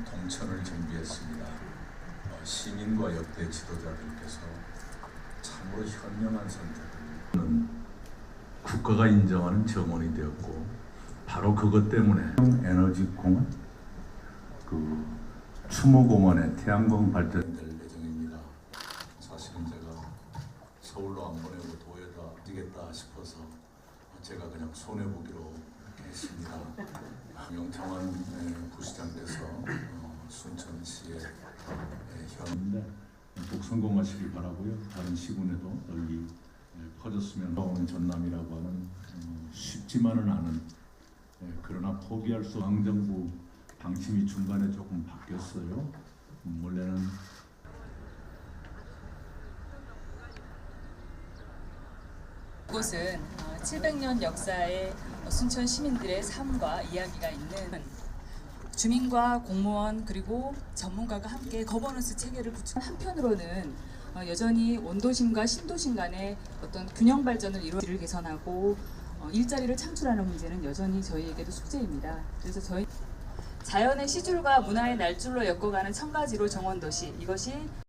큰 동천을 준비했습니다. 어, 시민과 역대 지도자들께서 참으로 현명한 선택을 국가가 인정하는 정원이 되었고 바로 그것 때문에 에너지 공원, 그 추모 공원에 태양광 발전될 예정입니다. 사실은 제가 서울로 안 보내고 도에다 지겠다 싶어서 제가 그냥 손해 보기로 했습니다. 명창환 예, 부시장께서 어, 순천시의 예, 현인데 꼭 성공하시길 바라고요. 다른 시군에도 널리 예, 퍼졌으면 오는 전남이라고 하는 음, 쉽지만은 않은 예, 그러나 포기할 수 왕정부 방침이 중간에 조금 바뀌었어요. 음, 원래는 이곳은 700년 역사의 순천 시민들의 삶과 이야기가 있는 주민과 공무원 그리고 전문가가 함께 거버넌스 체계를 구축 한편으로는 어, 여전히 원도심과 신도심 간의 어떤 균형 발전을 이루어를 개선하고 어, 일자리를 창출하는 문제는 여전히 저희에게도 숙제입니다. 그래서 저희 자연의 시줄과 문화의 날줄로 엮어가는 청가지로 정원도시 이것이